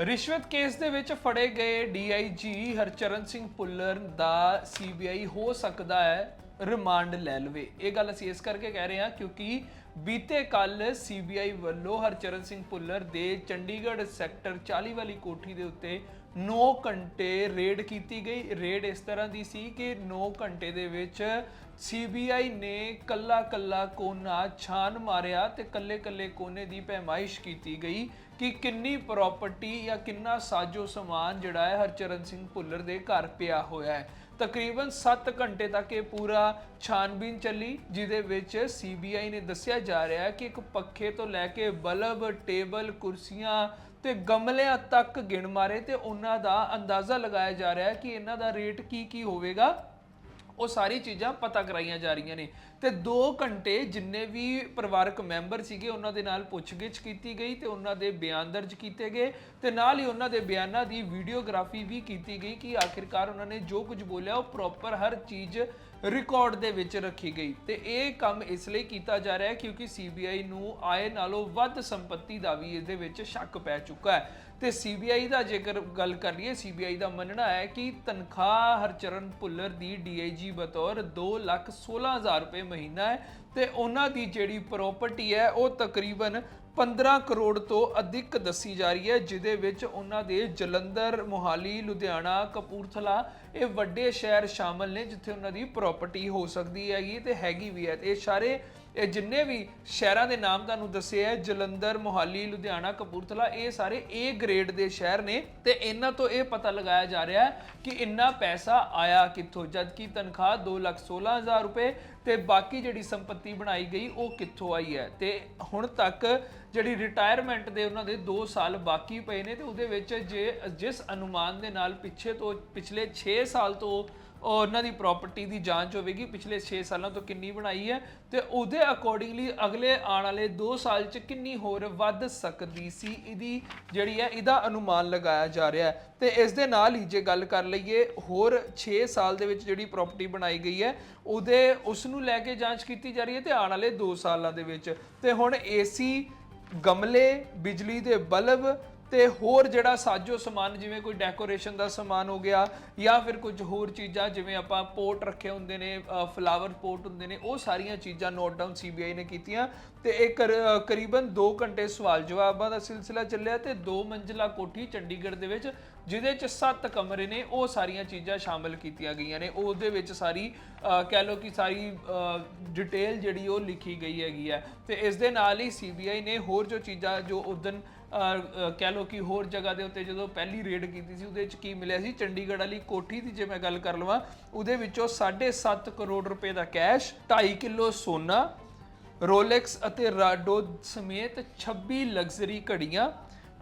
ਰਿਸ਼ਵਤ ਕੇਸ ਦੇ ਵਿੱਚ ਫੜੇ ਗਏ ਡੀਆਈਜੀ ਹਰਚਰਨ ਸਿੰਘ ਪੁੱਲਰ ਦਾ ਸੀਬੀਆਈ ਹੋ ਸਕਦਾ ਹੈ। ਰਿਮਾਂਡ ਲੈ ਲਵੇ। ਇਹ ਗੱਲ ਅਸੀਂ ਇਸ ਕਰਕੇ ਕਹਿ ਰਹੇ ਹਾਂ ਕਿਉਂਕਿ ਬੀਤੇ ਕੱਲ ਸੀਬੀਆਈ ਵੱਲੋਂ ਹਰਚਰਨ ਸਿੰਘ ਪੁੱਲਰ ਦੇ ਚੰਡੀਗੜ੍ਹ ਸੈਕਟਰ 40 ਵਾਲੀ ਕੋਠੀ ਦੇ ਉੱਤੇ 9 ਘੰਟੇ ਰੇਡ ਕੀਤੀ ਗਈ। ਰੇਡ ਇਸ ਤਰ੍ਹਾਂ ਦੀ ਸੀ ਕਿ 9 ਘੰਟੇ ਦੇ ਵਿੱਚ ਸੀਬੀਆਈ ਨੇ ਕੱਲਾ ਕੱਲਾ ਕੋਨਾ ਛਾਨ ਮਾਰਿਆ ਤੇ ਕੱਲੇ ਕੱਲੇ ਕੋਨੇ ਦੀ ਪੈਮਾਇਸ਼ ਕੀਤੀ ਗਈ ਕਿ ਕਿੰਨੀ ਪ੍ਰਾਪਰਟੀ ਜਾਂ ਕਿੰਨਾ ਸਾਜੋ ਸਮਾਨ ਜਿਹੜਾ ਹੈ ਹਰਚਰਨ ਸਿੰਘ ਭੁੱਲਰ ਦੇ ਘਰ ਪਿਆ ਹੋਇਆ ਹੈ। ਤਕਰੀਬਨ 7 ਘੰਟੇ ਤੱਕ ਇਹ ਪੂਰਾ ਛਾਨਬੀਨ ਚੱਲੀ, ਜਿਹਦੇ ਵਿੱਚ ਸੀਬੀਆਈ ਨੇ ਦੱਸਿਆ ਜਾ ਰਿਹਾ ਹੈ ਕਿ ਇੱਕ ਪੱਖੇ ਤੋਂ ਲੈ ਕੇ ਬਲਬ, ਟੇਬਲ, ਕੁਰਸੀਆਂ ਤੇ ਗਮਲਿਆਂ ਤੱਕ ਗਿਣ ਮਾਰੇ ਤੇ ਉਹਨਾਂ ਦਾ ਅੰਦਾਜ਼ਾ ਲਗਾਇਆ ਜਾ ਰਿਹਾ ਹੈ ਕਿ ਇਹਨਾਂ ਦਾ ਰੇਟ ਕੀ ਕੀ ਹੋਵੇਗਾ। ਉਹ ਸਾਰੀ ਚੀਜ਼ਾਂ ਪਤਾ ਕਰਾਈਆਂ ਜਾ ਰਹੀਆਂ ਨੇ। ਤੇ 2 ਘੰਟੇ ਜਿੰਨੇ ਵੀ ਪਰਿਵਾਰਕ ਮੈਂਬਰ ਸੀਗੇ, ਉਹਨਾਂ ਦੇ ਨਾਲ ਪੁੱਛਗਿੱਛ ਕੀਤੀ ਗਈ ਤੇ ਉਹਨਾਂ ਦੇ ਬਿਆਨ ਦਰਜ ਕੀਤੇ ਗਏ ਤੇ ਨਾਲ ਹੀ ਉਹਨਾਂ ਦੇ ਬਿਆਨਾਂ ਦੀ ਵੀਡੀਓਗ੍ਰਾਫੀ ਵੀ ਕੀਤੀ ਗਈ ਕਿ ਆਖਿਰਕਾਰ ਉਹਨਾਂ ਨੇ ਜੋ ਕੁਝ ਬੋਲਿਆ, ਉਹ ਪ੍ਰੋਪਰ ਹਰ ਚੀਜ਼ ਰਿਕਾਰਡ ਦੇ ਵਿੱਚ ਰੱਖੀ ਗਈ। ਤੇ ਇਹ ਕੰਮ ਇਸ ਲਈ ਕੀਤਾ ਜਾ ਰਿਹਾ ਹੈ ਕਿਉਂਕਿ ਸੀਬੀਆਈ ਨੂੰ ਆਏ ਨਾਲੋਂ ਵੱਧ ਸੰਪਤੀ ਦਾ ਵੀ ਇਹਦੇ ਵਿੱਚ ਸ਼ੱਕ ਪੈ ਚੁੱਕਾ ਹੈ। ਤੇ ਸੀਬੀਆਈ ਦਾ ਜੇਕਰ ਗੱਲ ਕਰ ਲਈਏ ਸੀਬੀਆਈ ਦਾ ਮੰਨਣਾ ਹੈ ਕਿ ਤਨਖਾਹ ਹਰਚਰਨ ਭੁੱਲਰ ਦੀ ਡੀਆਈਜੀ ਬਤੌਰ 216000 ਰੁਪਏ ਮਹੀਨਾ ਹੈ ਤੇ ਉਹਨਾਂ ਦੀ ਜਿਹੜੀ ਪ੍ਰਾਪਰਟੀ ਹੈ ਉਹ ਤਕਰੀਬਨ 15 ਕਰੋੜ ਤੋਂ ਅਧਿਕ ਦੱਸੀ ਜਾ ਰਹੀ ਹੈ ਜਿਦੇ ਵਿੱਚ ਉਹਨਾਂ ਦੇ ਜਲੰਧਰ, ਮੋਹਾਲੀ, ਲੁਧਿਆਣਾ, ਕਪੂਰਥਲਾ ਇਹ ਵੱਡੇ ਸ਼ਹਿਰ ਸ਼ਾਮਲ ਨੇ ਜਿੱਥੇ ਉਹਨਾਂ ਦੀ ਪ੍ਰਾਪਰਟੀ ਹੋ ਸਕਦੀ ਹੈਗੀ ਤੇ ਹੈਗੀ ਵੀ ਹੈ। ਤੇ ਇਹ ਸਾਰੇ ਇਹ ਜਿੰਨੇ ਵੀ ਸ਼ਹਿਰਾਂ ਦੇ ਨਾਮ ਤੁਹਾਨੂੰ ਦੱਸੇ ਹੈ ਜਲੰਧਰ, ਮੋਹਾਲੀ, ਲੁਧਿਆਣਾ, ਕਪੂਰਥਲਾ, ਇਹ ਸਾਰੇ A ਗ੍ਰੇਡ ਦੇ ਸ਼ਹਿਰ ਨੇ ਤੇ ਇਹਨਾਂ ਤੋਂ ਇਹ ਪਤਾ ਲਗਾਇਆ ਜਾ ਰਿਹਾ ਹੈ ਕਿ ਇੰਨਾ ਪੈਸਾ ਆਇਆ ਕਿੱਥੋਂ? ਜਦਕਿ ਤਨਖਾਹ 216000 ਰੁਪਏ ਤੇ ਬਾਕੀ ਜਿਹੜੀ ਸੰਪਤੀ ਬਣਾਈ ਗਈ, ਉਹ ਕਿੱਥੋਂ ਆਈ ਹੈ? ਤੇ ਹੁਣ ਤੱਕ ਜਿਹੜੀ ਰਿਟਾਇਰਮੈਂਟ ਦੇ ਉਹਨਾਂ ਦੇ 2 ਸਾਲ ਬਾਕੀ ਪਏ ਨੇ ਤੇ ਉਹਦੇ ਵਿੱਚ ਜੇ, ਜਿਸ ਅਨੁਮਾਨ ਦੇ ਨਾਲ ਪਿੱਛੇ ਤੋਂ, ਪਿਛਲੇ 6 ਸਾਲ ਤੋਂ ਉਹਨਾਂ ਦੀ ਪ੍ਰਾਪਰਟੀ ਦੀ ਜਾਂਚ ਹੋਵੇਗੀ, ਪਿਛਲੇ 6 ਸਾਲਾਂ ਤੋਂ ਕਿੰਨੀ ਬਣਾਈ ਹੈ ਤੇ ਉਹਦੇ ਅਕੋਰਡਿੰਗਲੀ ਅਗਲੇ ਆਉਣ ਵਾਲੇ 2 ਸਾਲ ਚ ਕਿੰਨੀ ਹੋਰ ਵੱਧ ਸਕਦੀ ਸੀ, ਇਹਦੀ ਜਿਹੜੀ ਹੈ, ਇਹਦਾ ਅਨੁਮਾਨ ਲਗਾਇਆ ਜਾ ਰਿਹਾ ਹੈ। ਤੇ ਇਸ ਦੇ ਨਾਲ ਹੀ ਜੇ ਗੱਲ ਕਰ ਲਈਏ, ਹੋਰ 6 ਸਾਲ ਦੇ ਵਿੱਚ ਜਿਹੜੀ ਪ੍ਰਾਪਰਟੀ ਬਣਾਈ ਗਈ ਹੈ, ਉਹਦੇ ਉਸ ਨੂੰ ਲੈ ਕੇ ਜਾਂਚ ਕੀਤੀ ਜਾ ਰਹੀ ਹੈ ਤੇ ਆਉਣ ਵਾਲੇ 2 ਸਾਲਾਂ ਦੇ ਵਿੱਚ। ਤੇ ਹੁਣ ਏਸੀ, ਗਮਲੇ, ਬਿਜਲੀ ਦੇ ਬਲਬ ਤੇ ਹੋਰ ਜਿਹੜਾ ਸਾਜੋ ਸਮਾਨ, ਜਿਵੇਂ ਕੋਈ ਡੈਕੋਰੇਸ਼ਨ ਦਾ ਸਮਾਨ ਹੋ ਗਿਆ ਜਾਂ ਫਿਰ ਕੁਝ ਹੋਰ ਚੀਜ਼ਾਂ, ਜਿਵੇਂ ਆਪਾਂ ਪੋਟ ਰੱਖੇ ਹੁੰਦੇ ਨੇ ਫਲਾਵਰ ਪੋਟ ਹੁੰਦੇ ਨੇ, ਉਹ ਸਾਰੀਆਂ ਚੀਜ਼ਾਂ ਨੋਟ ਡਾਊਨ ਸੀਬੀਆਈ ਨੇ ਕੀਤੀਆਂ। ਤੇ ਇਹ ਕਰੀਬਨ 2 ਘੰਟੇ ਸਵਾਲ ਜਵਾਬਾਂ ਦਾ ਸਿਲਸਿਲਾ ਚੱਲਿਆ ਤੇ ਦੋ ਮੰਜ਼ਿਲਾ ਕੋਠੀ ਚੰਡੀਗੜ੍ਹ ਦੇ ਵਿੱਚ, ਜਿਹਦੇ ਚ 7 ਕਮਰੇ ਨੇ, ਉਹ ਸਾਰੀਆਂ ਚੀਜ਼ਾਂ ਸ਼ਾਮਲ ਕੀਤੀਆਂ ਗਈਆਂ ਨੇ। ਉਹਦੇ ਵਿੱਚ ਸਾਰੀ ਕਹਿ ਲਓ ਕਿ ਸਾਰੀ ਡਿਟੇਲ ਜਿਹੜੀ ਉਹ ਲਿਖੀ ਗਈ ਹੈਗੀ ਹੈ। ਤੇ ਇਸ ਦੇ ਨਾਲ ਹੀ ਸੀਬੀਆਈ ਨੇ ਹੋਰ ਜੋ ਚੀਜ਼ਾਂ, ਜੋ ਉਦਨ ਕਹਿ ਲਓ ਕਿ ਹੋਰ ਜਗ੍ਹਾ ਦੇ ਉੱਤੇ ਜਦੋਂ ਪਹਿਲੀ ਰੇਡ ਕੀਤੀ ਸੀ, ਉਹਦੇ ਵਿੱਚ ਕੀ ਮਿਲਿਆ ਸੀ? ਚੰਡੀਗੜ੍ਹ ਵਾਲੀ ਕੋਠੀ ਦੀ ਜੇ ਮੈਂ ਗੱਲ ਕਰ ਲਵਾਂ, ਉਹਦੇ ਵਿੱਚੋਂ 7.5 ਕਰੋੜ ਰੁਪਏ ਦਾ ਕੈਸ਼ 2.5 ਕਿਲੋ ਸੋਨਾ ਰੋਲੈਕਸ ਅਤੇ ਰਾਡੋ ਸਮੇਤ 26 ਲਗਜ਼ਰੀ ਘੜੀਆਂ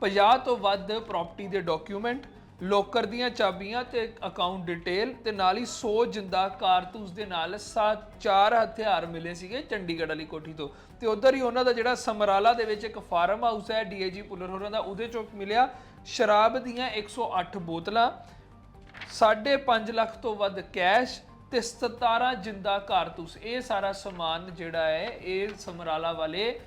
50 ਤੋਂ ਵੱਧ ਪ੍ਰਾਪਰਟੀ ਦੇ ਡਾਕੂਮੈਂਟ ਲੋਕਰ ਦੀਆਂ ਚਾਬੀਆਂ ਤੇ ਅਕਾਊਂਟ ਡਿਟੇਲ ਤੇ ਨਾਲ ਹੀ 100 ਜਿੰਦਾ ਕਾਰਤੂਸ ਦੇ ਨਾਲ ਸੱਤ, ਚਾਰ ਹਥਿਆਰ ਮਿਲੇ ਸੀਗੇ ਚੰਡੀਗੜ੍ਹ ਵਾਲੀ ਕੋਠੀ ਤੋਂ। ਤੇ ਉਧਰ ਹੀ ਉਹਨਾਂ ਦਾ ਜਿਹੜਾ ਸਮਰਾਲਾ ਦੇ ਵਿੱਚ ਇੱਕ ਫਾਰਮ ਹਾਊਸ ਹੈ ਡੀਏਜੀ ਪੁੱਲਰ ਹੋਰਾਂ ਦਾ, ਉਹਦੇ ਚੋਂ ਮਿਲਿਆ ਸ਼ਰਾਬ ਦੀਆਂ 108 ਬੋਤਲਾਂ 5.5 ਲੱਖ ਤੋਂ ਵੱਧ ਕੈਸ਼ ਤੇ 17 ਜਿੰਦਾ ਕਾਰਤੂਸ। ਇਹ ਸਾਰਾ ਸਮਾਨ ਜਿਹੜਾ ਹੈ, ਇਹ ਸਮਰਾਲਾ ਵਾਲੇ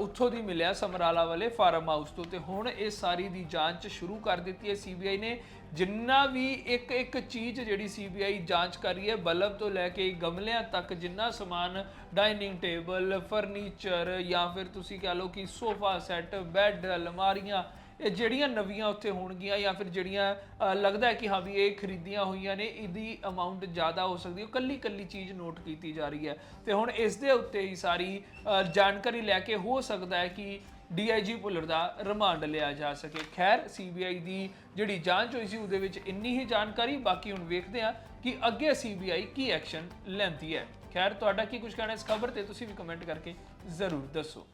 ਉੱਥੋਂ ਦੀ ਮਿਲਿਆ ਸਮਰਾਲਾ ਵਾਲੇ ਫਾਰਮ ਹਾਊਸ ਤੋਂ ਤੇ ਹੁਣ ਇਹ ਸਾਰੀ ਦੀ ਜਾਂਚ ਸ਼ੁਰੂ ਕਰ ਦਿੱਤੀ ਹੈ ਸੀਬੀਆਈ ਨੇ। ਜਿੰਨਾ ਵੀ ਇੱਕ ਇੱਕ ਚੀਜ਼ ਜਿਹੜੀ ਸੀਬੀਆਈ ਜਾਂਚ ਕਰ ਰਹੀ ਹੈ, ਬਲਬ ਤੋਂ ਲੈ ਕੇ ਗਮਲਿਆਂ ਤੱਕ ਜਿੰਨਾ ਸਮਾਨ, ਡਾਈਨਿੰਗ ਟੇਬਲ, ਫਰਨੀਚਰ ਜਾਂ ਫਿਰ ਤੁਸੀਂ ਕਹ ਲਓ ਕਿ ਸੋਫਾ ਸੈੱਟ, ਬੈੱਡ, ਅਲਮਾਰੀਆਂ ਇਹ ਜਿਹੜੀਆਂ ਨਵੀਆਂ ਉੱਥੇ ਹੋਣਗੀਆਂ ਜਾਂ ਫਿਰ ਜਿਹੜੀਆਂ ਅ, ਲੱਗਦਾ ਹੈ ਕਿ ਹਾਂ ਵੀ ਇਹ ਖਰੀਦੀਆਂ ਹੋਈਆਂ ਨੇ ਇਹਦੀ ਅਮਾਉਂਟ ਜ਼ਿਆਦਾ ਹੋ ਸਕਦੀ ਹੈ। ਉਹ ਕੱਲੀ ਕੱਲੀ ਚੀਜ਼ ਨੋਟ ਕੀਤੀ ਜਾ ਰਹੀ ਹੈ। ਤੇ ਹੁਣ ਇਸ ਦੇ ਉੱਤੇ ਹੀ ਸਾਰੀ ਅ, ਜਾਣਕਾਰੀ ਲੈ ਕੇ ਹੋ ਸਕਦਾ ਹੈ ਕਿ ਡੀਆਈਜੀ ਭੁੱਲਰ ਦਾ ਰਿਮਾਂਡ ਲਿਆ ਜਾ ਸਕੇ। ਖੈਰ ਸੀਬੀਆਈ ਦੀ ਜਿਹੜੀ ਜਾਂਚ ਹੋਈ ਸੀ ਉਹਦੇ ਵਿੱਚ ਇੰਨੀ ਹੀ ਜਾਣਕਾਰੀ ਬਾਕੀ ਹੁਣ ਵੇਖਦੇ ਹਾਂ ਕਿ ਅੱਗੇ ਸੀਬੀਆਈ ਕੀ ਐਕਸ਼ਨ ਲੈਂਦੀ ਹੈ। ਖੈਰ ਤੁਹਾਡਾ ਕੀ ਕੁਝ ਕਹਿਣਾ ਇਸ ਖਬਰ ਤੇ ਤੁਸੀਂ ਵੀ ਕਮੈਂਟ ਕਰਕੇ ਜ਼ਰੂਰ ਦੱਸੋ।